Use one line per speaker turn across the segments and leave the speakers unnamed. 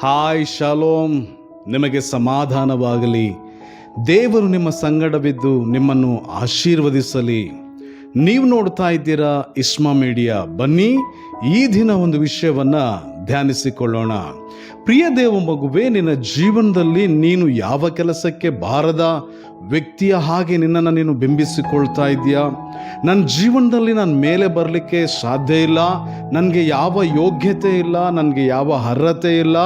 Hi shalom ನಿಮಗೆ ಸಮಾಧಾನವಾಗಲಿ. ದೇವರು ನಿಮ್ಮ ಸಂಗಡವಿದ್ದು ನಿಮ್ಮನ್ನು ಆಶೀರ್ವದಿಸಲಿ. ನೀವು ನೋಡ್ತಾ ಇದ್ದೀರಾ ಇಸ್ಮಾ ಮೀಡಿಯಾ. ಬನ್ನಿ, ಈ ದಿನ ಒಂದು ವಿಷಯವನ್ನ ಧ್ಯಾನಿಸಿಕೊಳ್ಳೋಣ. ಪ್ರಿಯ ದೇವ ಮಗುವೆ ನಿನ್ನ ಜೀವನದಲ್ಲಿ ನೀನು ಯಾವ ಕೆಲಸಕ್ಕೆ ಬಾರದ ವ್ಯಕ್ತಿಯ ಹಾಗೆ ನಿನ್ನನ್ನು ನೀನು ಬಿಂಬಿಸಿಕೊಳ್ತಾ ಇದೆಯಾ ನನ್ನ ಜೀವನದಲ್ಲಿ ನಾನು ಮೇಲೆ ಬರಲಿಕ್ಕೆ ಸಾಧ್ಯ ಇಲ್ಲ. ನನಗೆ ಯಾವ ಯೋಗ್ಯತೆ ಇಲ್ಲ. ನನಗೆ ಯಾವ ಅರ್ಹತೆ ಇಲ್ಲ.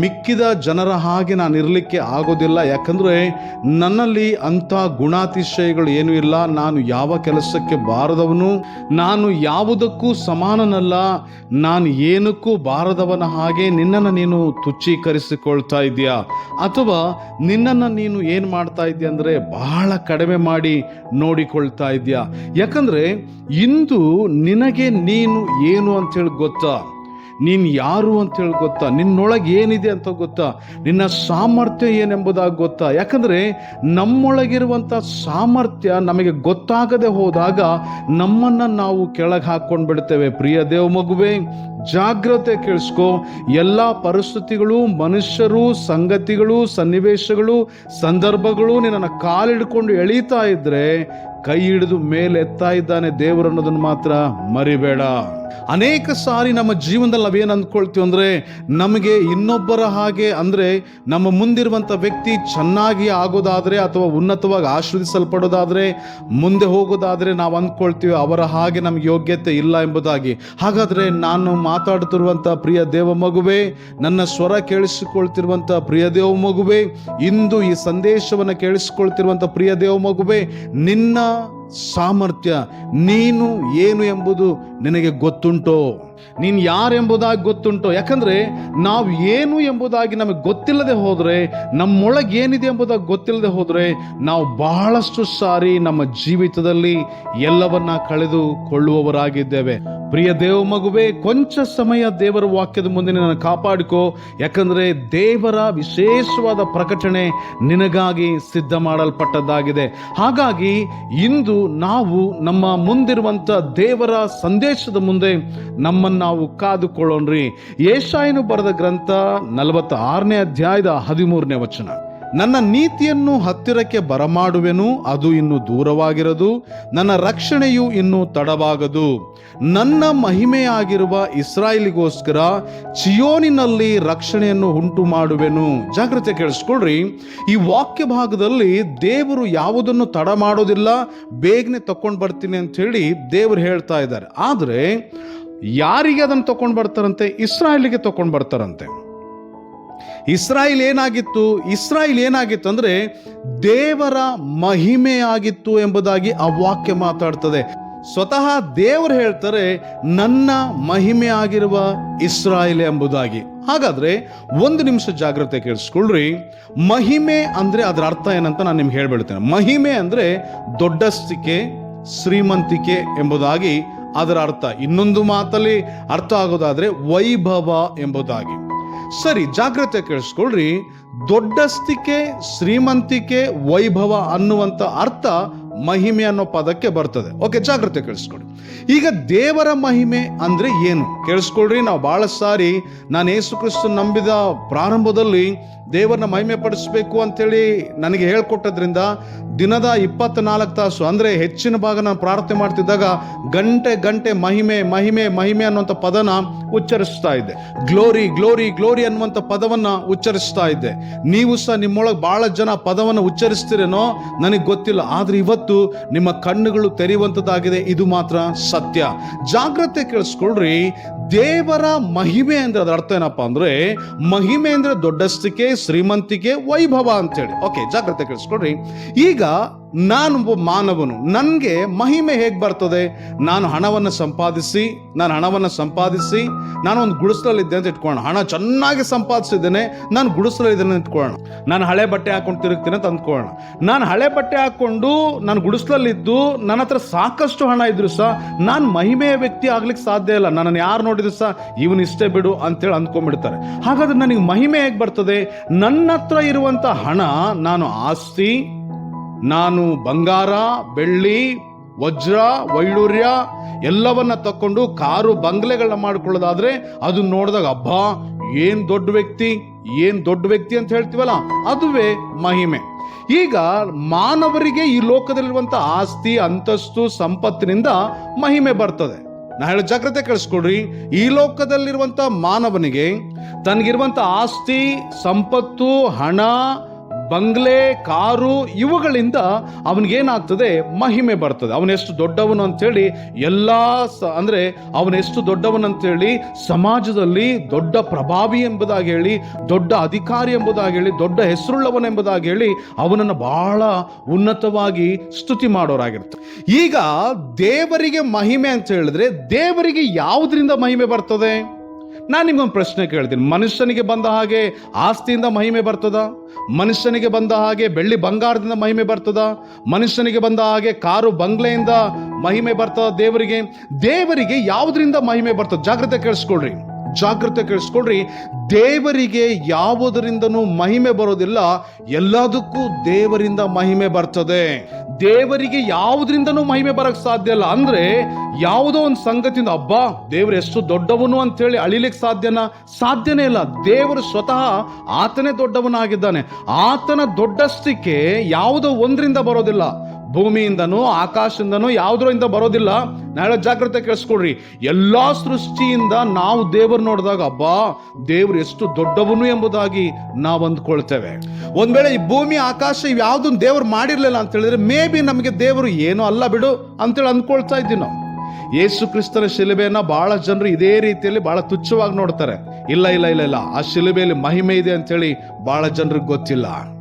ಮಿಕ್ಕಿದ ಜನರ ಹಾಗೆ ನಾನು ಇರಲಿಕ್ಕೆ ಆಗೋದಿಲ್ಲ. ಯಾಕಂದರೆ ನನ್ನಲ್ಲಿ ಅಂಥ ಗುಣಾತಿಶಯಗಳು ಏನೂ ಇಲ್ಲ. ನಾನು ಯಾವ ಕೆಲಸಕ್ಕೆ ಬಾರದವನು, ನಾನು ಯಾವುದಕ್ಕೂ ಸಮಾನನಲ್ಲ. ನಾನು ಏನಕ್ಕೂ ಬಾರದವನ ಹಾಗೆ ನಿನ್ನನ್ನು ನೀನು ತುಚ್ಛೀಕರಿಸಿಕೊಳ್ತಾ ಇದೆಯಾ ಅಥವಾ ನಿನ್ನನ್ನು ನೀನು ಏನು ಮಾಡ್ತಾ ಇದೆಯಾ ಅಂದರೆ ಬಹಳ ಕಡಿಮೆ ಮಾಡಿ ನೋಡಿಕೊಳ್ತಾ ಇದೆಯಾ ಯಾಕಂದರೆ ಇಂದು ನಿನಗೆ ನೀನು ಏನು ಅಂತೇಳಿ ಗೊತ್ತಾ? ನೀನು ಯಾರು ಅಂತೇಳಿ ಗೊತ್ತಾ? ನಿನ್ನೊಳಗೆ ಏನಿದೆ ಅಂತ ಗೊತ್ತಾ? ನಿನ್ನ ಸಾಮರ್ಥ್ಯ ಏನೆಂಬುದಾಗಿ ಗೊತ್ತಾ? ಯಾಕಂದರೆ ನಮ್ಮೊಳಗಿರುವಂಥ ಸಾಮರ್ಥ್ಯ ನಮಗೆ ಗೊತ್ತಾಗದೆ ಹೋದಾಗ ನಮ್ಮನ್ನು ನಾವು ಕೆಳಗೆ ಹಾಕ್ಕೊಂಡು ಬಿಡ್ತೇವೆ ಪ್ರಿಯ ದೇವ ಮಗುವೆ, ಜಾಗ್ರತೆ ಕೇಳಿಸ್ಕೊ. ಎಲ್ಲ ಪರಿಸ್ಥಿತಿಗಳು, ಮನುಷ್ಯರು, ಸಂಗತಿಗಳು, ಸನ್ನಿವೇಶಗಳು, ಸಂದರ್ಭಗಳು ನಿನ್ನನ್ನು ಕಾಲಿಡ್ಕೊಂಡು ಎಳೀತಾ ಇದ್ದರೆ ಕೈ ಹಿಡಿದು ಮೇಲೆ ಎತ್ತಾ ಇದ್ದಾನೆ ದೇವರು ಅನ್ನೋದನ್ನು ಮಾತ್ರ ಮರಿಬೇಡ. ಅನೇಕ ಸಾರಿ ನಮ್ಮ ಜೀವನದಲ್ಲಿ ನಾವೇನು ಅಂದ್ಕೊಳ್ತೀವಿ ಅಂದರೆ ನಮಗೆ ಇನ್ನೊಬ್ಬರ ಹಾಗೆ ಅಂದರೆ ನಮ್ಮ ಮುಂದಿರುವಂಥ ವ್ಯಕ್ತಿ ಚೆನ್ನಾಗಿ ಆಗೋದಾದರೆ ಅಥವಾ ಉನ್ನತವಾಗಿ ಆಶ್ರದಿಸಲ್ಪಡೋದಾದರೆ, ಮುಂದೆ ಹೋಗೋದಾದರೆ ನಾವು ಅಂದ್ಕೊಳ್ತೀವಿ ಅವರ ಹಾಗೆ ನಮ್ಗೆ ಯೋಗ್ಯತೆ ಇಲ್ಲ ಎಂಬುದಾಗಿ. ಹಾಗಾದರೆ ನಾನು ಮಾತಾಡುತ್ತಿರುವಂಥ ಪ್ರಿಯ ದೇವ ಮಗುವೆ, ನನ್ನ ಸ್ವರ ಕೇಳಿಸಿಕೊಳ್ತಿರುವಂಥ ಪ್ರಿಯ ದೇವ ಮಗುವೆ, ಇಂದು ಈ ಸಂದೇಶವನ್ನು ಕೇಳಿಸಿಕೊಳ್ತಿರುವಂಥ ಪ್ರಿಯ ದೇವ ಮಗುವೆ, ನಿನ್ನ ಸಾಮರ್ಥ್ಯ, ನೀನು ಏನು ಎಂಬುದು ನಿನಗೆ ಗೊತ್ತುಂಟೋ? ನೀನು ಯಾರೆಂಬುದಾಗಿ ಗೊತ್ತುಂಟೋ? ಯಾಕಂದರೆ ನಾವು ಏನು ಎಂಬುದಾಗಿ ನಮಗೆ ಗೊತ್ತಿಲ್ಲದೆ ಹೋದರೆ, ನಮ್ಮೊಳಗೆ ಏನಿದೆ ಎಂಬುದಾಗಿ ಗೊತ್ತಿಲ್ಲದೆ ಹೋದರೆ, ನಾವು ಬಹಳಷ್ಟು ಸಾರಿ ನಮ್ಮ ಜೀವಿತದಲ್ಲಿ ಎಲ್ಲವನ್ನ ಕಳೆದುಕೊಳ್ಳುವವರಾಗಿದ್ದೇವೆ. ಪ್ರಿಯ ದೇವ ಮಗುವೆ, ಕೊಂಚ ಸಮಯ ದೇವರ ವಾಕ್ಯದ ಮುಂದೆ ನನ್ನ ಕಾಪಾಡಿಕೋ. ಯಾಕಂದ್ರೆ ದೇವರ ವಿಶೇಷವಾದ ಪ್ರಕಟಣೆ ನಿನಗಾಗಿ ಸಿದ್ಧ ಮಾಡಲ್ಪಟ್ಟದ್ದಾಗಿದೆ. ಹಾಗಾಗಿ ಇಂದು ನಾವು ನಮ್ಮ ಮುಂದಿರುವಂತ ದೇವರ ಸಂದೇಶದ ಮುಂದೆ ನಮ್ಮನ್ನು ನಾವು ಕಾದುಕೊಳ್ಳೋಣ್ರಿ. ಏಷಾಯನು ಬರೆದ ಗ್ರಂಥ ನಲವತ್ತ ಆರನೇ ಅಧ್ಯಾಯದ ಹದಿಮೂರನೇ ವಚನ. ನನ್ನ ನೀತಿಯನ್ನು ಹತ್ತಿರಕ್ಕೆ ಬರಮಾಡುವೆನು, ಅದು ಇನ್ನು ದೂರವಾಗಿರದು. ನನ್ನ ರಕ್ಷಣೆಯು ಇನ್ನು ತಡವಾಗದು. ನನ್ನ ಮಹಿಮೆಯಾಗಿರುವ ಇಸ್ರಾಯೇಲಿಗೋಸ್ಕರ ಚಿಯೋನಿನಲ್ಲಿ ರಕ್ಷಣೆಯನ್ನು ಉಂಟು ಮಾಡುವೆನು ಜಾಗ್ರತೆ ಕೇಳಿಸ್ಕೊಳ್ರಿ. ಈ ವಾಕ್ಯ ಭಾಗದಲ್ಲಿ ದೇವರು ಯಾವುದನ್ನು ತಡ ಮಾಡೋದಿಲ್ಲ ಬೇಗನೆ ತಕೊಂಡು ಬರ್ತೀನಿ ಅಂತ ಹೇಳಿ ದೇವರು ಹೇಳ್ತಾ ಇದ್ದಾರೆ. ಆದರೆ ಯಾರಿಗೆ ಅದನ್ನು ತಕೊಂಡು ಬರ್ತಾರಂತೆ? ಇಸ್ರಾಯೇಲಿಗೆ ತಕೊಂಡು ಬರ್ತಾರಂತೆ. ಇಸ್ರಾಯಿಲ್ ಏನಾಗಿತ್ತು? ಇಸ್ರಾಯಿಲ್ ಏನಾಗಿತ್ತು ಅಂದ್ರೆ ದೇವರ ಮಹಿಮೆಯಾಗಿತ್ತು ಎಂಬುದಾಗಿ ಆ ವಾಕ್ಯ ಮಾತಾಡ್ತದೆ. ಸ್ವತಃ ದೇವರು ಹೇಳ್ತಾರೆ, ನನ್ನ ಮಹಿಮೆ ಆಗಿರುವ ಇಸ್ರಾಯಿಲ್ ಎಂಬುದಾಗಿ. ಹಾಗಾದ್ರೆ ಒಂದು ನಿಮಿಷ ಜಾಗ್ರತೆ ಕೇಳಿಸ್ಕೊಳ್ರಿ. ಮಹಿಮೆ ಅಂದ್ರೆ ಅದರ ಅರ್ಥ ಏನಂತ ನಾನು ನಿಮ್ಗೆ ಹೇಳ್ಬಿಡ್ತೇನೆ. ಮಹಿಮೆ ಅಂದ್ರೆ ದೊಡ್ಡಸ್ತಿಕೆ, ಶ್ರೀಮಂತಿಕೆ ಎಂಬುದಾಗಿ ಅದರ ಅರ್ಥ. ಇನ್ನೊಂದು ಮಾತಲ್ಲಿ ಅರ್ಥ ಆಗೋದಾದ್ರೆ ವೈಭವ ಎಂಬುದಾಗಿ. ಸರಿ ಜಾಗ್ರತೆ ಕೇಳಿಸ್ಕೊಳ್ರಿ. ದೊಡ್ಡಸ್ತಿಕೆ ಶ್ರೀಮಂತಿಕೆ ವೈಭವ ಅನ್ನುವಂಥ ಅರ್ಥ ಮಹಿಮೆ ಅನ್ನೋ ಪದಕ್ಕೆ ಬರ್ತದೆ. ಓಕೆ ಜಾಗ್ರತೆ ಕೇಳಿಸ್ಕೊಡಿ. ಈಗ ದೇವರ ಮಹಿಮೆ ಅಂದ್ರೆ ಏನು? ಕೇಳಿಸ್ಕೊಳ್ರಿ, ನಾವು ಬಹಳ ಸಾರಿ ನಾನು ಯೇಸು ಕ್ರಿಸ್ತು ನಂಬಿದ ಪ್ರಾರಂಭದಲ್ಲಿ ದೇವರನ್ನ ಮಹಿಮೆ ಪಡಿಸ್ಬೇಕು ಅಂತೇಳಿ ನನಗೆ ಹೇಳ್ಕೊಟ್ಟದ್ರಿಂದ ದಿನದ ಇಪ್ಪತ್ನಾಲ್ಕು ತಾಸು, ಅಂದರೆ ಹೆಚ್ಚಿನ ಭಾಗ ನಾನು ಪ್ರಾರ್ಥನೆ ಮಾಡ್ತಿದ್ದಾಗ ಗಂಟೆ ಗಂಟೆ ಮಹಿಮೆ ಮಹಿಮೆ ಮಹಿಮೆ ಅನ್ನುವಂಥ ಪದನ ಉಚ್ಚರಿಸ್ತಾ ಇದ್ದೆ. ಗ್ಲೋರಿ ಗ್ಲೋರಿ ಗ್ಲೋರಿ ಅನ್ನುವಂಥ ಪದವನ್ನ ಉಚ್ಚರಿಸ್ತಾ ಇದ್ದೆ. ನೀವು ಸಹ ನಿಮ್ಮೊಳಗೆ ಬಹಳ ಜನ ಪದವನ್ನು ಉಚ್ಚರಿಸ್ತಿರೇನೋ ನನಗೆ ಗೊತ್ತಿಲ್ಲ, ಆದ್ರೆ ಇವತ್ತು ನಿಮ್ಮ ಕಣ್ಣುಗಳು ತೆರೆಯುವಂಥದ್ದಾಗಿದೆ ಇದು ಮಾತ್ರ ಸತ್ಯ. ಜಾಗ್ರತೆ ಕೇಳಿಸ್ಕೊಳ್ರಿ. ದೇವರ ಮಹಿಮೆ ಅಂದ್ರೆ ಅದರ ಅರ್ಥ ಏನಪ್ಪಾ ಅಂದ್ರೆ ಮಹಿಮೆ ಅಂದ್ರೆ ದೊಡ್ಡಸ್ತಿಕೆ, ಶ್ರೀಮಂತಿಕೆ, ವೈಭವ ಅಂತೇಳಿ. ಓಕೆ ಜಾಗ್ರತೆ ಕೇಳಿಸ್ಕೊಡ್ರಿ ಈಗ ನಾನು ಒಬ್ಬ ಮಾನವನು, ನನಗೆ ಮಹಿಮೆ ಹೇಗೆ ಬರ್ತದೆ? ನಾನು ಹಣವನ್ನು ಸಂಪಾದಿಸಿ, ನಾನು ಹಣವನ್ನು ಸಂಪಾದಿಸಿ, ನಾನು ಒಂದು ಗುಡಿಸಲಲ್ಲಿದ್ದೆ ಅಂತ ಇಟ್ಕೊಳ್ಳೋಣ. ಹಣ ಚೆನ್ನಾಗಿ ಸಂಪಾದಿಸಿದ್ದೇನೆ, ನಾನು ಗುಡಿಸಲಲ್ಲಿದ್ದೇನೆ ಅಂತ ಇಟ್ಕೊಳ್ಳೋಣ. ನಾನು ಹಳೆ ಬಟ್ಟೆ ಹಾಕೊಂಡು ತಿರುಗ್ತೀನಿ ಅಂತ ಅಂದ್ಕೊಳ್ಳೋಣ. ನಾನು ಹಳೆ ಬಟ್ಟೆ ಹಾಕೊಂಡು ನಾನು ಗುಡಿಸಲಲ್ಲಿದ್ದು, ನನ್ನ ಹತ್ರ ಸಾಕಷ್ಟು ಹಣ ಇದ್ರು ಸಹ, ನಾನು ಮಹಿಮೆಯ ವ್ಯಕ್ತಿ ಆಗ್ಲಿಕ್ಕೆ ಸಾಧ್ಯ ಇಲ್ಲ. ನನ್ನನ್ನು ಯಾರು ನೋಡಿದ್ರು ಸಹ ಇವನು ಇಷ್ಟೇ ಬಿಡು ಅಂತೇಳಿ ಅಂದ್ಕೊಂಡ್ಬಿಡ್ತಾರೆ. ಹಾಗಾದ್ರೆ ನನಗೆ ಮಹಿಮೆ ಹೇಗೆ ಬರ್ತದೆ? ನನ್ನ ಹತ್ರ ಇರುವಂತ ಹಣ ನಾನು ಆಸ್ತಿ, ನಾನು ಬಂಗಾರ, ಬೆಳ್ಳಿ, ವಜ್ರ ವೈಡೂರ್ಯ ಎಲ್ಲವನ್ನ ತಕ್ಕೊಂಡು ಕಾರು ಬಂಗ್ಲೆಗಳನ್ನ ಮಾಡ್ಕೊಳ್ಳೋದಾದ್ರೆ ಅದನ್ನ ನೋಡಿದಾಗ ಅಬ್ಬಾ, ಏನ್ ದೊಡ್ಡ ವ್ಯಕ್ತಿ, ಏನ್ ದೊಡ್ಡ ವ್ಯಕ್ತಿ ಅಂತ ಹೇಳ್ತೀವಲ್ಲ, ಅದುವೇ ಮಹಿಮೆ. ಈಗ ಮಾನವರಿಗೆ ಈ ಲೋಕದಲ್ಲಿರುವಂತ ಆಸ್ತಿ, ಅಂತಸ್ತು, ಸಂಪತ್ತಿನಿಂದ ಮಹಿಮೆ ಬರ್ತದೆ. ನಾ ಹೇಳೋ ಜಾಗ್ರತೆ ಕಳಿಸ್ಕೊಡ್ರಿ. ಈ ಲೋಕದಲ್ಲಿರುವಂತ ಮಾನವನಿಗೆ ತನಗಿರುವಂತ ಆಸ್ತಿ ಸಂಪತ್ತು ಹಣ ಬಂಗ್ಲೆ, ಕಾರು ಇವುಗಳಿಂದ ಅವನಿಗೇನಾಗ್ತದೆ? ಮಹಿಮೆ ಬರ್ತದೆ. ಅವನೆಷ್ಟು ದೊಡ್ಡವನು ಅಂತೇಳಿ ಎಲ್ಲ ಸ, ಅಂದರೆ ಅವನೆಷ್ಟು ದೊಡ್ಡವನು ಅಂತೇಳಿ ಸಮಾಜದಲ್ಲಿ ದೊಡ್ಡ ಪ್ರಭಾವಿ ಎಂಬುದಾಗಿ ಹೇಳಿ, ದೊಡ್ಡ ಅಧಿಕಾರಿ ಎಂಬುದಾಗಿ ಹೇಳಿ, ದೊಡ್ಡ ಹೆಸರುಳ್ಳವನೆಂಬುದಾಗಿ ಹೇಳಿ ಅವನನ್ನು ಬಹಳ ಉನ್ನತವಾಗಿ ಸ್ತುತಿ ಮಾಡೋರಾಗಿರ್ತಾರೆ ಈಗ ದೇವರಿಗೆ ಮಹಿಮೆ ಅಂತ ಹೇಳಿದ್ರೆ ದೇವರಿಗೆ ಯಾವುದರಿಂದ ಮಹಿಮೆ ಬರ್ತದೆ? ನಾನು ನಿಮ್ಗೊಂದು ಪ್ರಶ್ನೆ ಕೇಳ್ತೀನಿ. ಮನುಷ್ಯನಿಗೆ ಬಂದ ಹಾಗೆ ಆಸ್ತಿಯಿಂದ ಮಹಿಮೆ ಬರ್ತದ? ಮನುಷ್ಯನಿಗೆ ಬಂದ ಹಾಗೆ ಬೆಳ್ಳಿ ಬಂಗಾರದಿಂದ ಮಹಿಮೆ ಬರ್ತದ? ಮನುಷ್ಯನಿಗೆ ಬಂದ ಹಾಗೆ ಕಾರು ಬಂಗ್ಲೆಯಿಂದ ಮಹಿಮೆ ಬರ್ತದ ದೇವರಿಗೆ? ದೇವರಿಗೆ ಯಾವುದರಿಂದ ಮಹಿಮೆ ಬರ್ತದ? ಜಾಗ್ರತೆ ಕೇಳಿಸ್ಕೊಳ್ರಿ. ಜಾಗ್ರತೆ ಕೇಳಿಸ್ಕೊಳ್ರಿ. ದೇವರಿಗೆ ಯಾವುದರಿಂದನೂ ಮಹಿಮೆ ಬರೋದಿಲ್ಲ, ಎಲ್ಲದಕ್ಕೂ ದೇವರಿಂದ ಮಹಿಮೆ ಬರ್ತದೆ. ದೇವರಿಗೆ ಯಾವುದರಿಂದನೂ ಮಹಿಮೆ ಬರಕ್ ಸಾಧ್ಯ ಇಲ್ಲ. ಅಂದ್ರೆ ಯಾವುದೋ ಒಂದು ಸಂಗತಿಯಿಂದ, ಅಬ್ಬಾ, ದೇವರು ಎಷ್ಟು ದೊಡ್ಡವನು ಅಂತ ಹೇಳಿ ಅಳಿಲಿಕ್ಕೆ ಸಾಧ್ಯನಾ? ಸಾಧ್ಯನೇ ಇಲ್ಲ. ದೇವರು ಸ್ವತಃ ಆತನೇ ದೊಡ್ಡವನಾಗಿದ್ದಾನೆ. ಆತನ ದೊಡ್ಡಸ್ತಿಕೆ ಯಾವುದೋ ಒಂದರಿಂದ ಬರೋದಿಲ್ಲ. ಭೂಮಿಯಿಂದನೂ ಆಕಾಶದಿಂದನೂ ಯಾವುದರಿಂದ ಬರೋದಿಲ್ಲ. ನಾಳೆ ಜಾಗ್ರತೆ ಕೇಳಿಸ್ಕೊಡ್ರಿ ಎಲ್ಲಾ ಸೃಷ್ಟಿಯಿಂದ ನಾವು ದೇವರು ನೋಡಿದಾಗ, ಅಬ್ಬಾ, ದೇವರು ಎಷ್ಟು ದೊಡ್ಡವನು ಎಂಬುದಾಗಿ ನಾವು ಅಂದ್ಕೊಳ್ತೇವೆ. ಒಂದ್ ವೇಳೆ ಈ ಭೂಮಿ, ಆಕಾಶ ಇವ್ಯಾವ್ದು ದೇವರು ಮಾಡಿರ್ಲಿಲ್ಲ ಅಂತ ಹೇಳಿದ್ರೆ, ಮೇ ಬಿ ನಮಗೆ ದೇವರು ಏನೂ ಅಲ್ಲ ಬಿಡು ಅಂತೇಳಿ ಅಂದ್ಕೊಳ್ತಾ ಇದ್ದೀವಿ ನಾವು. ಯೇಸು ಕ್ರಿಸ್ತನ ಶಿಲುಬೆಯನ್ನ ಬಹಳ ಜನರು ಇದೇ ರೀತಿಯಲ್ಲಿ ಬಹಳ ತುಚ್ಛವಾಗಿ ನೋಡ್ತಾರೆ. ಇಲ್ಲ ಇಲ್ಲ ಇಲ್ಲ ಇಲ್ಲ, ಆ ಶಿಲುಬೆಯಲ್ಲಿ ಮಹಿಮೆ ಇದೆ ಅಂತೇಳಿ ಬಹಳ ಜನರಿಗೆ ಗೊತ್ತಿಲ್ಲ.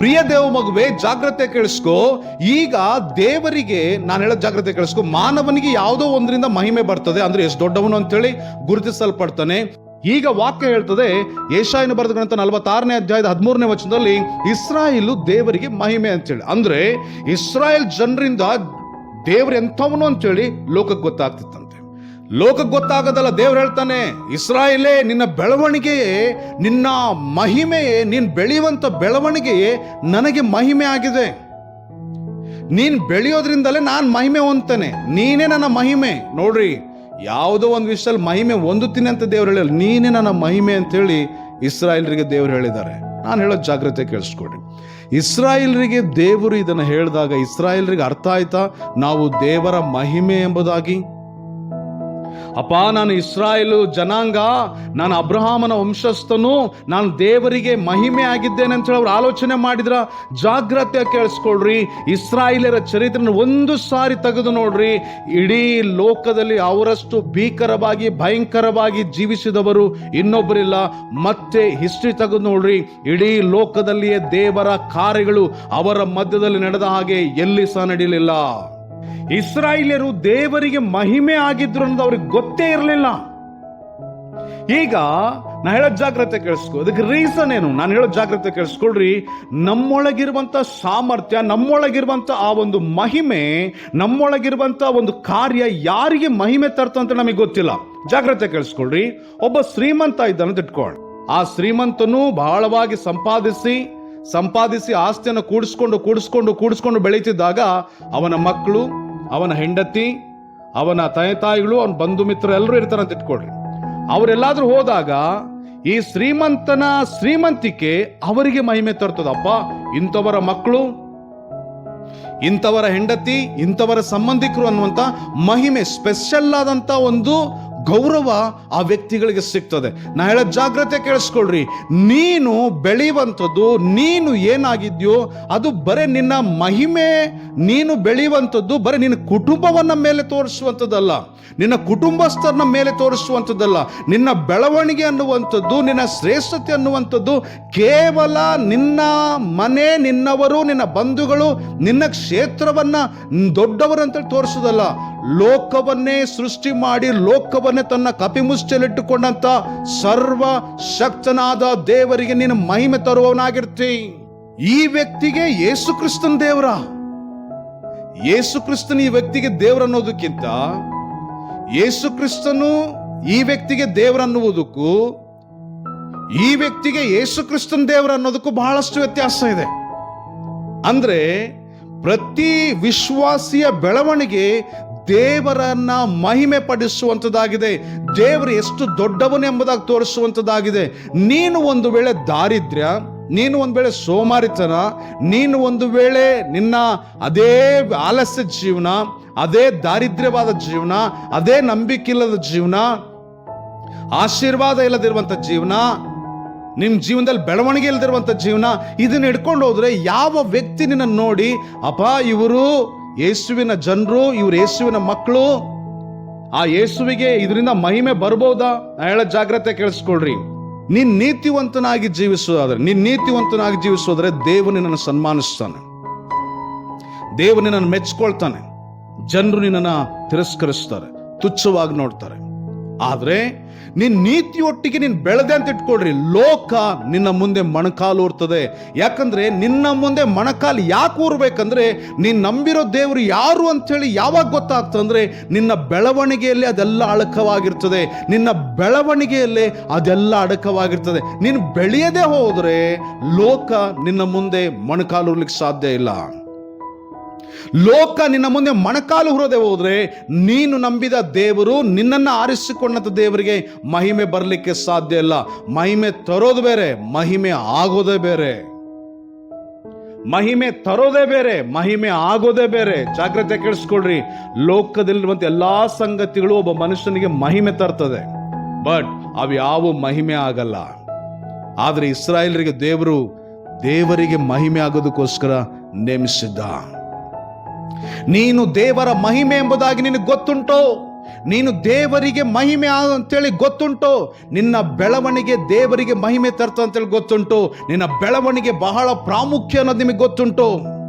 ಪ್ರಿಯ ದೇವ ಮಗುವೆ, ಜಾಗ್ರತೆ ಕೇಳಿಸ್ಕೋ. ಈಗ ದೇವರಿಗೆ, ನಾನು ಹೇಳೋ ಜಾಗ್ರತೆ ಕೇಳಿಸ್ಕೋ. ಮಾನವನಿಗೆ ಯಾವುದೋ ಒಂದರಿಂದ ಮಹಿಮೆ ಬರ್ತದೆ. ಅಂದ್ರೆ ಎಷ್ಟು ದೊಡ್ಡವನು ಅಂತೇಳಿ ಗುರುತಿಸಲ್ಪಡ್ತಾನೆ. ಈಗ ವಾಕ್ಯ ಹೇಳ್ತದೆ, ಏಷಾಯನ ಬರೆದ ನಲವತ್ತಾರನೇ ಅಧ್ಯಾಯದ ಹದಿಮೂರನೇ ವಚನದಲ್ಲಿ, ಇಸ್ರಾಯೇಲು ದೇವರಿಗೆ ಮಹಿಮೆ ಅಂತೇಳಿ. ಅಂದ್ರೆ ಇಸ್ರಾಯೇಲ್ ಜನರಿಂದ ದೇವ್ರು ಎಂಥವನು ಅಂತೇಳಿ ಲೋಕಕ್ಕೆ ಗೊತ್ತಾಗ್ತಿತ್ತಂತೆ. ಲೋಕಕ್ಕೆ ಗೊತ್ತಾಗೋದಲ್ಲ ದೇವ್ರು ಹೇಳ್ತಾನೆ, ಇಸ್ರಾಯೇಲೇ, ನಿನ್ನ ಬೆಳವಣಿಗೆಯೇ, ನಿನ್ನ ಮಹಿಮೆಯೇ, ನೀನ್ ಬೆಳೆಯುವಂತ ಬೆಳವಣಿಗೆಯೇ ನನಗೆ ಮಹಿಮೆ ಆಗಿದೆ. ನೀನ್ ಬೆಳೆಯೋದ್ರಿಂದಲೇ ನಾನು ಮಹಿಮೆ ಹೊಂದ್ತೇನೆ. ನೀನೇ ನನ್ನ ಮಹಿಮೆ. ನೋಡ್ರಿ, ಯಾವುದೋ ಒಂದು ವಿಷಯದಲ್ಲಿ ಮಹಿಮೆ ಹೊಂದುತ್ತೀನಿ ಅಂತ ದೇವ್ರು ಹೇಳಿಲ್ಲ. ನೀನೇ ನನ್ನ ಮಹಿಮೆ ಅಂತೇಳಿ ಇಸ್ರಾಯೇಲ್ರಿಗೆ ದೇವ್ರು ಹೇಳಿದ್ದಾರೆ. ನಾನು ಹೇಳೋ ಜಾಗ್ರತೆ ಕೇಳಿಸ್ಕೊಡಿ. ಇಸ್ರಾಯೇಲ್ರಿಗೆ ದೇವರು ಇದನ್ನು ಹೇಳಿದಾಗ ಇಸ್ರಾಯೇಲ್ರಿಗೆ ಅರ್ಥ ಆಯ್ತಾ? ನಾವು ದೇವರ ಮಹಿಮೆ ಎಂಬುದಾಗಿ? ಅಪ್ಪ, ನಾನು ಇಸ್ರಾಯೇಲು ಜನಾಂಗ, ನಾನು ಅಬ್ರಹಾಮನ ವಂಶಸ್ಥನು, ನಾನು ದೇವರಿಗೆ ಮಹಿಮೆ ಆಗಿದ್ದೇನೆ ಅಂತ ಹೇಳಿ ಅವ್ರು ಆಲೋಚನೆ ಮಾಡಿದ್ರ, ಜಾಗ್ರತೆ ಕೇಳಿಸ್ಕೊಳ್ರಿ ಇಸ್ರಾಯೇಲರ ಚರಿತ್ರೆನ ಒಂದು ಸಾರಿ ತೆಗೆದು ನೋಡ್ರಿ, ಇಡೀ ಲೋಕದಲ್ಲಿ ಅವರಷ್ಟು ಭೀಕರವಾಗಿ, ಭಯಂಕರವಾಗಿ ಜೀವಿಸಿದವರು ಇನ್ನೊಬ್ಬರಿಲ್ಲ. ಮತ್ತೆ ಹಿಸ್ಟ್ರಿ ತೆಗೆದು ನೋಡ್ರಿ, ಇಡೀ ಲೋಕದಲ್ಲಿಯೇ ದೇವರ ಕಾರ್ಯಗಳು ಅವರ ಮಧ್ಯದಲ್ಲಿ ನಡೆದ ಹಾಗೆ ಎಲ್ಲಿ ಸಹ ನಡೀಲಿಲ್ಲ ಇಸ್ರಾಯೇಲ್ಯರು ದೇವರಿಗೆ ಮಹಿಮೆ ಆಗಿದ್ರು ಅನ್ನೋದು ಅವ್ರಿಗೆ ಗೊತ್ತೇ ಇರಲಿಲ್ಲ. ಈಗ ನಾ ಹೇಳೋ ಜಾಗ್ರತೆ ಕೇಳಿಸ್ಕೊ. ಅದಕ್ಕೆ ರೀಸನ್ ಏನು? ನಾನು ಹೇಳೋ ಜಾಗ್ರತೆ ಕೇಳಿಸ್ಕೊಳ್ರಿ. ನಮ್ಮೊಳಗಿರುವಂಥ ಸಾಮರ್ಥ್ಯ ನಮ್ಮೊಳಗಿರುವಂಥ ಆ ಒಂದು ಮಹಿಮೆ ನಮ್ಮೊಳಗಿರುವಂಥ ಒಂದು ಕಾರ್ಯ ಯಾರಿಗೆ ಮಹಿಮೆ ತರ್ತಂತ ನಮಗೆ ಗೊತ್ತಿಲ್ಲ. ಜಾಗ್ರತೆ ಕೇಳಿಸ್ಕೊಳ್ರಿ. ಒಬ್ಬ ಶ್ರೀಮಂತ ಇದ್ದಾನೆ ಅಂತ ಇಟ್ಕೊಳ್ಳಿ ಆ ಶ್ರೀಮಂತನು ಬಹಳವಾಗಿ ಸಂಪಾದಿಸಿ ಸಂಪಾದಿಸಿ ಆಸ್ತಿಯನ್ನು ಕೂಡಿಸ್ಕೊಂಡು ಕೂಡಿಸ್ಕೊಂಡು ಕೂಡಿಸ್ಕೊಂಡು ಬೆಳೀತಿದ್ದಾಗ ಅವನ ಮಕ್ಕಳು, ಅವನ ಹೆಂಡತಿ, ಅವನ ತಂದೆ ತಾಯಿಗಳು, ಅವನ ಬಂಧು ಮಿತ್ರ ಎಲ್ಲರೂ ಇರ್ತಾರೆ ಅಂತ ಇಟ್ಕೊಳ್ರಿ. ಅವರೆಲ್ಲಾದ್ರೂ ಹೋದಾಗ ಈ ಶ್ರೀಮಂತನ ಶ್ರೀಮಂತಿಕೆ ಅವರಿಗೆ ಮಹಿಮೆ ತರ್ತದಪ್ಪ ಇಂಥವರ ಮಕ್ಕಳು, ಇಂಥವರ ಹೆಂಡತಿ, ಇಂಥವರ ಸಂಬಂಧಿಕರು ಅನ್ನುವಂಥ ಮಹಿಮೆ ಸ್ಪೆಷಲ್ ಆದಂಥ ಒಂದು ಗೌರವ ಆ ವ್ಯಕ್ತಿಗಳಿಗೆ ಸಿಗ್ತದೆ. ನಾ ಹೇಳ ಜಾಗ್ರತೆ ಕೇಳಿಸ್ಕೊಳ್ರಿ. ನೀನು ಬೆಳೆಯುವಂಥದ್ದು, ನೀನು ಏನಾಗಿದ್ಯೋ ಅದು ಬರೀ ನಿನ್ನ ಮಹಿಮೆ, ನೀನು ಬೆಳೆಯುವಂಥದ್ದು ಬರೀ ನಿನ್ನ ಕುಟುಂಬವನ್ನ ಮೇಲೆ ತೋರಿಸುವಂಥದ್ದಲ್ಲ. ನಿನ್ನ ಕುಟುಂಬಸ್ಥರನ್ನ ಮೇಲೆ ತೋರಿಸುವಂಥದ್ದಲ್ಲ. ನಿನ್ನ ಬೆಳವಣಿಗೆ ಅನ್ನುವಂಥದ್ದು, ನಿನ್ನ ಶ್ರೇಷ್ಠತೆ ಅನ್ನುವಂಥದ್ದು ಕೇವಲ ನಿನ್ನ ಮನೆ, ನಿನ್ನವರು, ನಿನ್ನ ಬಂಧುಗಳು, ನಿನ್ನ ಕ್ಷೇತ್ರವನ್ನ ಅಂತೇಳಿ ತೋರಿಸೋದಲ್ಲ ಲೋಕವನ್ನೇ ಸೃಷ್ಟಿ ಮಾಡಿ, ಲೋಕವನ್ನೇ ತನ್ನ ಕಪಿಮುಷ್ಟಿಯಲ್ಲಿಟ್ಟುಕೊಂಡಂತ ಸರ್ವ ಶಕ್ತನಾದ ದೇವರಿಗೆ ನೀನು ಮಹಿಮೆ ತರುವವನಾಗಿರ್ತಿ. ಈ ವ್ಯಕ್ತಿಗೆ ಯೇಸು ಕ್ರಿಸ್ತನ್ ದೇವರ. ಯೇಸು ಕ್ರಿಸ್ತನ್ ಈ ವ್ಯಕ್ತಿಗೆ ದೇವ್ರ ಅನ್ನೋದಕ್ಕಿಂತ ಯೇಸು ಕ್ರಿಸ್ತನು ಈ ವ್ಯಕ್ತಿಗೆ ದೇವರನ್ನುವುದಕ್ಕೂ ಈ ವ್ಯಕ್ತಿಗೆ ಯೇಸು ಕ್ರಿಸ್ತನ್ ದೇವರ ಅನ್ನೋದಕ್ಕೂ ಬಹಳಷ್ಟು ವ್ಯತ್ಯಾಸ ಇದೆ. ಅಂದ್ರೆ ಪ್ರತಿ ವಿಶ್ವಾಸಿಯ ಬೆಳವಣಿಗೆ ದೇವರನ್ನ ಮಹಿಮೆ ಪಡಿಸುವಂಥದ್ದಾಗಿದೆ ದೇವರು ಎಷ್ಟು ದೊಡ್ಡವನು ಎಂಬುದಾಗಿ ತೋರಿಸುವಂಥದ್ದಾಗಿದೆ. ನೀನು ಒಂದು ವೇಳೆ ದಾರಿದ್ರ್ಯ, ನೀನು ಒಂದು ವೇಳೆ ಸೋಮಾರಿತನ, ನೀನು ಒಂದು ವೇಳೆ ನಿನ್ನ ಅದೇ ಆಲಸ್ಯ ಜೀವನ, ಅದೇ ದಾರಿದ್ರ್ಯವಾದ ಜೀವನ, ಅದೇ ನಂಬಿಕಿಲ್ಲದ ಜೀವನ, ಆಶೀರ್ವಾದ ಇಲ್ಲದಿರುವಂಥ ಜೀವನ ನಿಮ್ಮ ಜೀವನದಲ್ಲಿ ಬೆಳವಣಿಗೆ ಇಲ್ಲದಿರುವಂಥ ಜೀವನ, ಇದನ್ನ ಹಿಡ್ಕೊಂಡು ಹೋದ್ರೆ ಯಾವ ವ್ಯಕ್ತಿ ನಿನ್ನ ನೋಡಿ ಅಪ ಇವರು ಯೇಸುವಿನ ಜನರು, ಇವರು ಯೇಸುವಿನ ಮಕ್ಕಳು ಆ ಯೇಸುವಿಗೆ ಇದರಿಂದ ಮಹಿಮೆ ಬರ್ಬೋದಾ? ಹೇಳೋ ಜಾಗ್ರತೆ ಕೇಳಿಸ್ಕೊಳ್ರಿ. ನಿನ್ ನೀತಿವಂತನಾಗಿ ಜೀವಿಸೋದಾದ್ರೆ, ನಿನ್ ನೀತಿವಂತನಾಗಿ ಜೀವಿಸೋದ್ರೆ ದೇವರು ನಿನ್ನನ್ನು ಸನ್ಮಾನಿಸ್ತಾನೆ. ದೇವರು ನಿನ್ನನ್ನು ಮೆಚ್ಕೊಳ್ತಾನೆ. ಜನರು ನಿನ್ನನ್ನು ತಿರಸ್ಕರಿಸ್ತಾರೆ. ತುಚ್ಛವಾಗಿ ನೋಡ್ತಾರೆ. ಆದ್ರೆ ನಿನ್ನ ನೀತಿಯೊಟ್ಟಿಗೆ ನೀನು ಬೆಳೆದೆ ಅಂತ ಇಟ್ಕೊಳ್ರಿ. ಲೋಕ ನಿನ್ನ ಮುಂದೆ ಮಣಕಾಲೂರ್ತದೆ ಊರ್ತದೆ. ಯಾಕಂದರೆ ನಿನ್ನ ಮುಂದೆ ಮಣಕಾಲು ಯಾಕೆ ಊರ್ಬೇಕಂದ್ರೆ ನೀನು ನಂಬಿರೋ ದೇವರು ಯಾರು ಅಂಥೇಳಿ ಯಾವಾಗ ಗೊತ್ತಾಗ್ತಂದರೆ ನಿನ್ನ ಬೆಳವಣಿಗೆಯಲ್ಲಿ ಅದೆಲ್ಲ ಅಡಕವಾಗಿರ್ತದೆ. ನಿನ್ನ ಬೆಳವಣಿಗೆಯಲ್ಲಿ ಅದೆಲ್ಲ ಅಡಕವಾಗಿರ್ತದೆ. ನೀನು ಬೆಳೆಯದೇ ಹೋದರೆ ಲೋಕ ನಿನ್ನ ಮುಂದೆ ಮಣಕಾಲು ಸಾಧ್ಯ ಇಲ್ಲ. ಲೋಕ ನಿನ್ನ ಮುಂದೆ ಮೊಣಕಾಲು ಹುರದೆ ಹೋದರೆ ನೀನು ನಂಬಿದ ದೇವರು ನಿನ್ನನ್ನು ಆರಿಸಿಕೊಂಡಂಥ ದೇವರಿಗೆ ಮಹಿಮೆ ಬರಲಿಕ್ಕೆ ಸಾಧ್ಯ ಇಲ್ಲ. ಮಹಿಮೆ ತರೋದು ಬೇರೆ, ಮಹಿಮೆ ಆಗೋದೇ ಬೇರೆ. ಮಹಿಮೆ ತರೋದೇ ಬೇರೆ, ಮಹಿಮೆ ಆಗೋದೇ ಬೇರೆ. ಜಾಗ್ರತೆ ಕೇಳಿಸ್ಕೊಳ್ರಿ. ಲೋಕದಲ್ಲಿರುವಂತ ಎಲ್ಲಾ ಸಂಗತಿಗಳು ಒಬ್ಬ ಮನುಷ್ಯನಿಗೆ ಮಹಿಮೆ ತರ್ತದೆ. ಬಟ್ ಅವು ಯಾವ ಮಹಿಮೆ ಆಗಲ್ಲ. ಆದ್ರೆ ಇಸ್ರಾಯೇಲರಿಗೆ ದೇವರು ದೇವರಿಗೆ ಮಹಿಮೆ ಆಗೋದಕ್ಕೋಸ್ಕರ ನೇಮಿಸಿದ್ದ. ನೀನು ದೇವರ ಮಹಿಮೆ ಎಂಬುದಾಗಿ ನಿನಗೆ ಗೊತ್ತುಂಟೋ? ನೀನು ದೇವರಿಗೆ ಮಹಿಮೆ ಅಂತೇಳಿ ಗೊತ್ತುಂಟು? ನಿನ್ನ ಬೆಳವಣಿಗೆ ದೇವರಿಗೆ ಮಹಿಮೆ ತರ್ತ ಅಂತೇಳಿ ಗೊತ್ತುಂಟು. ನಿನ್ನ ಬೆಳವಣಿಗೆ ಬಹಳ ಪ್ರಾಮುಖ್ಯ ಅನ್ನೋದು ನಿಮಗೆ ಗೊತ್ತುಂಟು.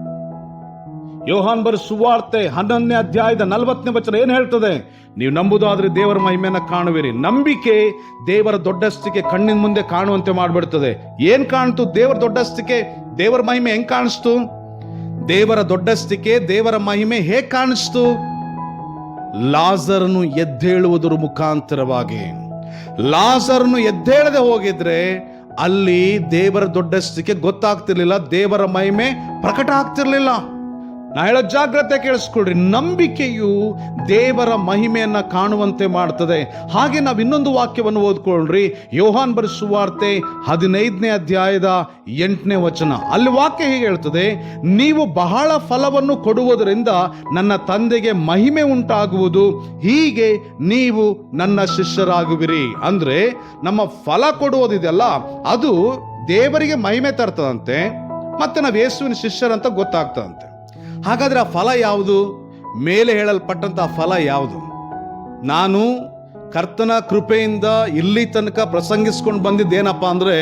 ಯೋಹಾನ್ ಬರ್ ಸುವಾರ್ತೆ ಹನ್ನೊಂದನೇ ಅಧ್ಯಾಯದ ನಲವತ್ತನೇ ವಚನ ಏನು ಹೇಳ್ತದೆ? ನೀವು ನಂಬುದಾದ್ರೆ ದೇವರ ಮಹಿಮೆಯನ್ನ ಕಾಣುವಿರಿ. ನಂಬಿಕೆ ದೇವರ ದೊಡ್ಡಸ್ತಿಕೆ ಕಣ್ಣಿನ ಮುಂದೆ ಕಾಣುವಂತೆ ಮಾಡ್ಬಿಡ್ತದೆ. ಏನ್ ಕಾಣ್ತು? ದೇವರ ದೊಡ್ಡಸ್ತಿಕೆ ದೇವರ ಮಹಿಮೆ ಹೆಂಗ್ ಕಾಣಿಸ್ತು? ದೇವರ ದೊಡ್ಡಸ್ತಿಕೆ ದೇವರ ಮಹಿಮೆ ಹೇಗೆ ಕಾಣಿಸ್ತು? ಲಾಜರನು ಎದ್ದೇಳುವುದರ ಮುಖಾಂತರವಾಗಿ. ಲಾಜರನು ಎದ್ದೇಳದೆ ಹೋಗಿದ್ರೆ ಅಲ್ಲಿ ದೇವರ ದೊಡ್ಡಸ್ತಿಕೆ ಗೊತ್ತಾಗ್ತಿರ್ಲಿಲ್ಲ, ದೇವರ ಮಹಿಮೆ ಪ್ರಕಟ ಆಗ್ತಿರ್ಲಿಲ್ಲ. ನಾ ಹೇಳೋ ಜಾಗ್ರತೆ ಕೇಳಿಸ್ಕೊಳ್ರಿ. ನಂಬಿಕೆಯು ದೇವರ ಮಹಿಮೆಯನ್ನ ಕಾಣುವಂತೆ ಮಾಡ್ತದೆ. ಹಾಗೆ ನಾವು ಇನ್ನೊಂದು ವಾಕ್ಯವನ್ನು ಓದ್ಕೊಳ್ರಿ. ಯೋಹಾನ್ ಬರೆಸುವಾರ್ತೆ ಹದಿನೈದನೇ ಅಧ್ಯಾಯದ ಎಂಟನೇ ವಚನ. ಅಲ್ಲಿ ವಾಕ್ಯ ಹೀಗೆ ಹೇಳ್ತದೆ, ನೀವು ಬಹಳ ಫಲವನ್ನು ಕೊಡುವುದರಿಂದ ನನ್ನ ತಂದೆಗೆ ಮಹಿಮೆ ಉಂಟಾಗುವುದು. ಹೀಗೆ ನೀವು ನನ್ನ ಶಿಷ್ಯರಾಗುವಿರಿ. ಅಂದ್ರೆ ನಮ್ಮ ಫಲ ಕೊಡುವುದಿದೆಯಲ್ಲ ಅದು ದೇವರಿಗೆ ಮಹಿಮೆ ತರ್ತದಂತೆ, ಮತ್ತೆ ನಾವು ಯೇಸುವಿನ ಶಿಷ್ಯರಂತ ಗೊತ್ತಾಗ್ತದಂತೆ. ಹಾಗಾದ್ರೆ ಆ ಫಲ ಯಾವುದು? ಮೇಲೆ ಹೇಳಲ್ಪಟ್ಟಂಥ ಫಲ ಯಾವುದು? ನಾನು ಕರ್ತನ ಕೃಪೆಯಿಂದ ಇಲ್ಲಿ ತನಕ ಪ್ರಸಂಗಿಸ್ಕೊಂಡು ಬಂದಿದ್ದೇನಪ್ಪ ಅಂದ್ರೆ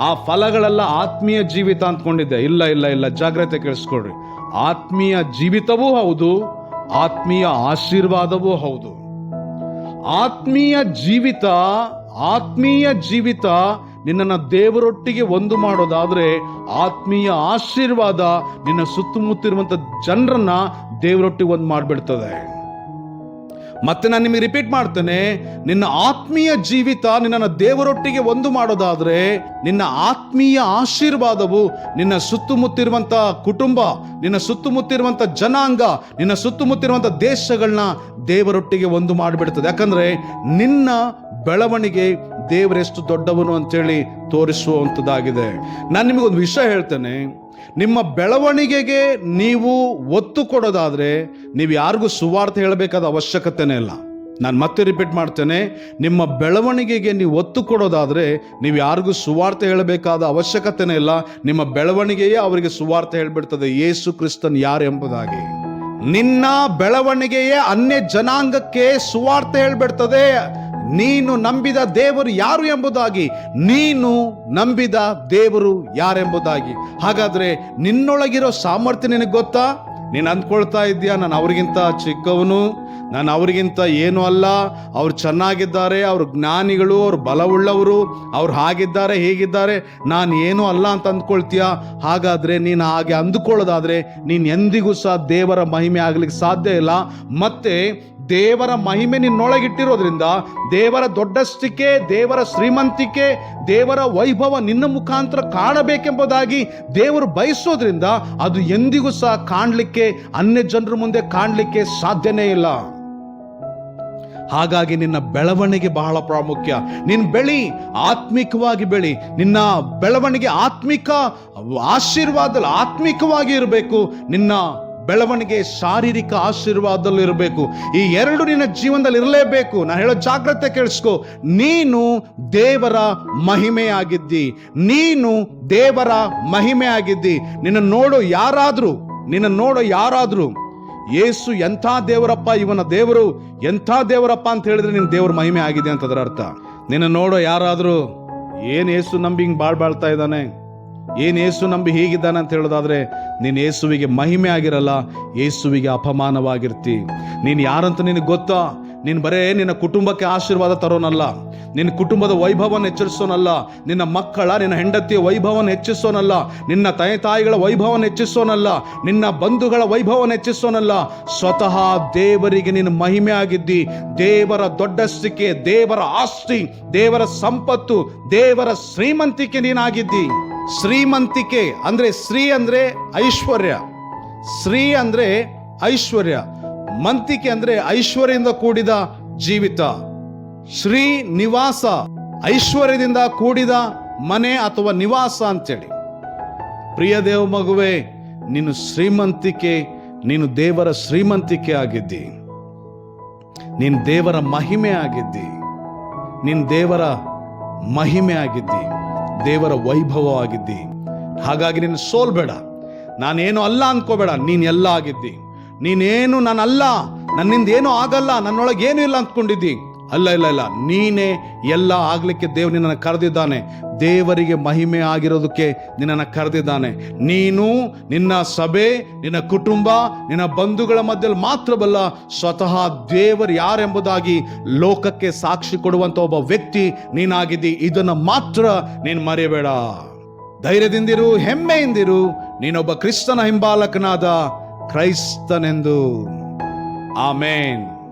ಆ ಫಲಗಳೆಲ್ಲ ಆತ್ಮೀಯ ಜೀವಿತ ಅಂದ್ಕೊಂಡಿದ್ದೆ. ಇಲ್ಲ ಇಲ್ಲ ಇಲ್ಲ, ಜಾಗ್ರತೆ ಕೇಳಿಸ್ಕೊಡ್ರಿ ಆತ್ಮೀಯ ಜೀವಿತವೂ ಹೌದು, ಆತ್ಮೀಯ ಆಶೀರ್ವಾದವೂ ಹೌದು. ಆತ್ಮೀಯ ಜೀವಿತ ಆತ್ಮೀಯ ಜೀವಿತ ನಿನ್ನನ್ನು ದೇವರೊಟ್ಟಿಗೆ ಒಂದು ಮಾಡೋದಾದರೆ ಆತ್ಮೀಯ ಆಶೀರ್ವಾದ ನಿನ್ನ ಸುತ್ತಮುತ್ತಿರುವಂಥ ಜನರನ್ನ ದೇವರೊಟ್ಟಿಗೆ ಒಂದು ಮಾಡಿಬಿಡ್ತದೆ. ಮತ್ತೆ ನಾನು ನಿಮಗೆ ರಿಪೀಟ್ ಮಾಡ್ತೇನೆ, ನಿನ್ನ ಆತ್ಮೀಯ ಜೀವಿತ ನಿನ್ನನ್ನು ದೇವರೊಟ್ಟಿಗೆ ಒಂದು ಮಾಡೋದಾದ್ರೆ ನಿನ್ನ ಆತ್ಮೀಯ ಆಶೀರ್ವಾದವು ನಿನ್ನ ಸುತ್ತಮುತ್ತಿರುವಂಥ ಕುಟುಂಬ, ನಿನ್ನ ಸುತ್ತಮುತ್ತಿರುವಂಥ ಜನಾಂಗ, ನಿನ್ನ ಸುತ್ತಮುತ್ತಿರುವಂಥ ದೇಶಗಳನ್ನ ದೇವರೊಟ್ಟಿಗೆ ಒಂದು ಮಾಡಿಬಿಡ್ತದೆ. ಯಾಕಂದ್ರೆ ನಿನ್ನ ಬೆಳವಣಿಗೆ ದೇವರೆಷ್ಟು ದೊಡ್ಡವನು ಅಂತೇಳಿ ತೋರಿಸುವಂಥದ್ದಾಗಿದೆ. ನಾನು ನಿಮಗೊಂದು ವಿಷಯ ಹೇಳ್ತೇನೆ. ನಿಮ್ಮ ಬೆಳವಣಿಗೆಗೆ ನೀವು ಒತ್ತು ಕೊಡೋದಾದರೆ ನೀವು ಯಾರಿಗೂ ಸುವಾರ್ತೆ ಹೇಳಬೇಕಾದ ಅವಶ್ಯಕತೆನೇ ಇಲ್ಲ. ನಾನು ಮತ್ತೆ ರಿಪೀಟ್ ಮಾಡ್ತೇನೆ. ನಿಮ್ಮ ಬೆಳವಣಿಗೆಗೆ ನೀವು ಒತ್ತು ಕೊಡೋದಾದರೆ ನೀವು ಯಾರಿಗೂ ಸುವಾರ್ತೆ ಹೇಳಬೇಕಾದ ಅವಶ್ಯಕತೆನೇ ಇಲ್ಲ. ನಿಮ್ಮ ಬೆಳವಣಿಗೆಯೇ ಅವರಿಗೆ ಸುವಾರ್ತೆ ಹೇಳ್ಬಿಡ್ತದೆ ಯೇಸು ಕ್ರಿಸ್ತನ್ ಯಾರು ಎಂಬುದಾಗಿ. ನಿನ್ನ ಬೆಳವಣಿಗೆಯೇ ಅನ್ಯ ಜನಾಂಗಕ್ಕೆ ಸುವಾರ್ತೆ ಹೇಳ್ಬಿಡ್ತದೆ. ನೀನು ನಂಬಿದ ದೇವರು ಯಾರು ಎಂಬುದಾಗಿ, ನೀನು ನಂಬಿದ ದೇವರು ಯಾರೆಂಬುದಾಗಿ. ಹಾಗಾದ್ರೆ ನಿನ್ನೊಳಗಿರೋ ಸಾಮರ್ಥ್ಯ ನಿನಗೆ ಗೊತ್ತಾ? ನೀನು ಅಂದ್ಕೊಳ್ತಾ ಇದ್ದೀಯಾ? ನಾನು ಅವ್ರಿಗಿಂತ ಚಿಕ್ಕವನು. ನಾನು ಅವರಿಗಿಂತ ಏನೂ ಅಲ್ಲ. ಅವ್ರು ಚೆನ್ನಾಗಿದ್ದಾರೆ, ಅವ್ರು ಜ್ಞಾನಿಗಳು, ಅವ್ರು ಬಲವುಳ್ಳವರು, ಅವ್ರು ಹಾಗಿದ್ದಾರೆ, ಹೀಗಿದ್ದಾರೆ. ನಾನು ಏನೂ ಅಲ್ಲ ಅಂತ ಅಂದ್ಕೊಳ್ತೀಯ? ಹಾಗಾದರೆ ನೀನು ಹಾಗೆ ಅಂದುಕೊಳ್ಳೋದಾದರೆ ನೀನು ಎಂದಿಗೂ ಸಹ ದೇವರ ಮಹಿಮೆ ಆಗಲಿಕ್ಕೆ ಸಾಧ್ಯ ಇಲ್ಲ. ಮತ್ತು ದೇವರ ಮಹಿಮೆ ನಿನ್ನೊಳಗಿಟ್ಟಿರೋದ್ರಿಂದ ದೇವರ ದೊಡ್ಡಸ್ತಿಕೆ, ದೇವರ ಶ್ರೀಮಂತಿಕೆ, ದೇವರ ವೈಭವ ನಿನ್ನ ಮುಖಾಂತರ ಕಾಣಬೇಕೆಂಬುದಾಗಿ ದೇವರು ಬಯಸೋದ್ರಿಂದ ಅದು ಎಂದಿಗೂ ಸಹ ಕಾಣಲಿಕ್ಕೆ, ಅನ್ಯ ಜನರ ಮುಂದೆ ಕಾಣಲಿಕ್ಕೆ ಸಾಧ್ಯನೇ ಇಲ್ಲ. ಹಾಗಾಗಿ ನಿನ್ನ ಬೆಳವಣಿಗೆ ಬಹಳ ಪ್ರಾಮುಖ್ಯ. ನಿನ್ನ ಬೆಳಿ ಆತ್ಮಿಕವಾಗಿ ಬೆಳಿ. ನಿನ್ನ ಬೆಳವಣಿಗೆ ಆತ್ಮಿಕ ಆಶೀರ್ವಾದಲ್ಲಿ ಆತ್ಮಿಕವಾಗಿ ಇರಬೇಕು. ನಿನ್ನ ಬೆಳವಣಿಗೆ ಶಾರೀರಿಕ ಆಶೀರ್ವಾದದಲ್ಲಿ ಇರಬೇಕು. ಈ ಎರಡು ನಿನ್ನ ಜೀವನದಲ್ಲಿ ಇರಲೇಬೇಕು. ನಾನು ಹೇಳೋ ಜಾಗ್ರತೆ ಕೇಳಿಸ್ಕೊ. ನೀನು ದೇವರ ಮಹಿಮೆಯಾಗಿದ್ದಿ. ನೀನು ದೇವರ ಮಹಿಮೆ ಆಗಿದ್ದಿ ನಿನ್ನ ನೋಡು ಯಾರಾದರೂ, ನಿನ್ನ ನೋಡೋ ಯಾರಾದರೂ ಯೇಸು ಎಂಥ ದೇವರಪ್ಪ, ಇವನ ದೇವರು ಎಂಥ ದೇವರಪ್ಪ ಅಂತ ಹೇಳಿದ್ರೆ ನಿನ್ನ ದೇವರ ಮಹಿಮೆ ಆಗಿದೆ ಅಂತ ಅದರ ಅರ್ಥ. ನಿನ್ನ ನೋಡೋ ಯಾರಾದರೂ ಏನು ಏಸು ನಂಬಿ ಹಿಂಗೆ ಬಾಳ್ ಬಾಳ್ತಾ ಇದ್ದಾನೆ, ಏನು ಏಸು ನಂಬಿ ಹೀಗಿದ್ದಾನೆ ಅಂತ ಹೇಳೋದಾದ್ರೆ, ನೀನು ಏಸುವಿಗೆ ಮಹಿಮೆ ಆಗಿರಲ್ಲ, ಏಸುವಿಗೆ ಅಪಮಾನವಾಗಿರ್ತಿ. ನೀನು ಯಾರಂತ ನಿನಗೆ ಗೊತ್ತಾ? ನೀನು ಬರೇ ನಿನ್ನ ಕುಟುಂಬಕ್ಕೆ ಆಶೀರ್ವಾದ ತರೋನಲ್ಲ. ನಿನ್ನ ಕುಟುಂಬದ ವೈಭವನ ಹೆಚ್ಚಿಸೋನಲ್ಲ. ನಿನ್ನ ಮಕ್ಕಳ, ನಿನ್ನ ಹೆಂಡತಿಯ ವೈಭವವನ್ನು ಹೆಚ್ಚಿಸೋನಲ್ಲ. ನಿನ್ನ ತಂದೆ ತಾಯಿಗಳ ವೈಭವನ ಹೆಚ್ಚಿಸೋನಲ್ಲ. ನಿನ್ನ ಬಂಧುಗಳ ವೈಭವವನ್ನು ಹೆಚ್ಚಿಸೋನಲ್ಲ. ಸ್ವತಃ ದೇವರಿಗೆ ನೀನು ಮಹಿಮೆ ಆಗಿದ್ದಿ. ದೇವರ ದೊಡ್ಡಸ್ತಿಕೆ ದೇವರ ಆಸ್ತಿ, ದೇವರ ಸಂಪತ್ತು, ದೇವರ ಶ್ರೀಮಂತಿಕೆ ನೀನಾಗಿದ್ದಿ. ಶ್ರೀಮಂತಿಕೆ ಅಂದ್ರೆ ಶ್ರೀ ಅಂದ್ರೆ ಐಶ್ವರ್ಯ. ಶ್ರೀ ಅಂದ್ರೆ ಐಶ್ವರ್ಯ. ಮಂತಿಕೆ ಅಂದ್ರೆ ಐಶ್ವರ್ಯದಿಂದ ಕೂಡಿದ ಜೀವಿತ. ಶ್ರೀ ನಿವಾಸ ಐಶ್ವರ್ಯದಿಂದ ಕೂಡಿದ ಮನೆ ಅಥವಾ ನಿವಾಸ ಅಂತೇಳಿ. ಪ್ರಿಯ ದೇವ ಮಗುವೆ, ನೀನು ಶ್ರೀಮಂತಿಕೆ, ನೀನು ದೇವರ ಶ್ರೀಮಂತಿಕೆ ಆಗಿದ್ದಿ. ನೀನು ದೇವರ ಮಹಿಮೆ ಆಗಿದ್ದಿ. ನೀನು ದೇವರ ಮಹಿಮೆ ಆಗಿದ್ದಿ. ದೇವರ ವೈಭವ ಆಗಿದ್ದಿ. ಹಾಗಾಗಿ ನೀನು ಸೋಲ್ಬೇಡ. ನಾನೇನು ಅಲ್ಲ ಅನ್ಕೋಬೇಡ. ನೀನು ಎಲ್ಲ ಆಗಿದ್ದಿ. ನೀನೇನು ನಾನಲ್ಲ ನನ್ನಿಂದ ಏನೂ ಆಗಲ್ಲ, ನನ್ನೊಳಗೆ ಏನೂ ಇಲ್ಲ ಅಂದ್ಕೊಂಡಿದ್ದಿ. ಅಲ್ಲ, ಇಲ್ಲ ಇಲ್ಲ, ನೀನೇ ಎಲ್ಲ ಆಗಲಿಕ್ಕೆ ದೇವ್ ನಿನ್ನನ್ನು ಕರೆದಿದ್ದಾನೆ. ದೇವರಿಗೆ ಮಹಿಮೆ ಆಗಿರೋದಕ್ಕೆ ನಿನ್ನನ್ನು ಕರೆದಿದ್ದಾನೆ. ನೀನು ನಿನ್ನ ಸಭೆ, ನಿನ್ನ ಕುಟುಂಬ, ನಿನ್ನ ಬಂಧುಗಳ ಮಧ್ಯದಲ್ಲಿ ಮಾತ್ರವಲ್ಲ, ಸ್ವತಃ ದೇವರು ಯಾರೆಂಬುದಾಗಿ ಲೋಕಕ್ಕೆ ಸಾಕ್ಷಿ ಕೊಡುವಂಥ ಒಬ್ಬ ವ್ಯಕ್ತಿ ನೀನಾಗಿದ್ದಿ. ಇದನ್ನು ಮಾತ್ರ ನೀನು ಮರೆಯಬೇಡ ಧೈರ್ಯದಿಂದಿರು, ಹೆಮ್ಮೆಯಿಂದಿರು, ನೀನೊಬ್ಬ ಕ್ರಿಸ್ತನ ಹಿಂಬಾಲಕನಾದ క్రైస్తనెందు. ఆమెన్.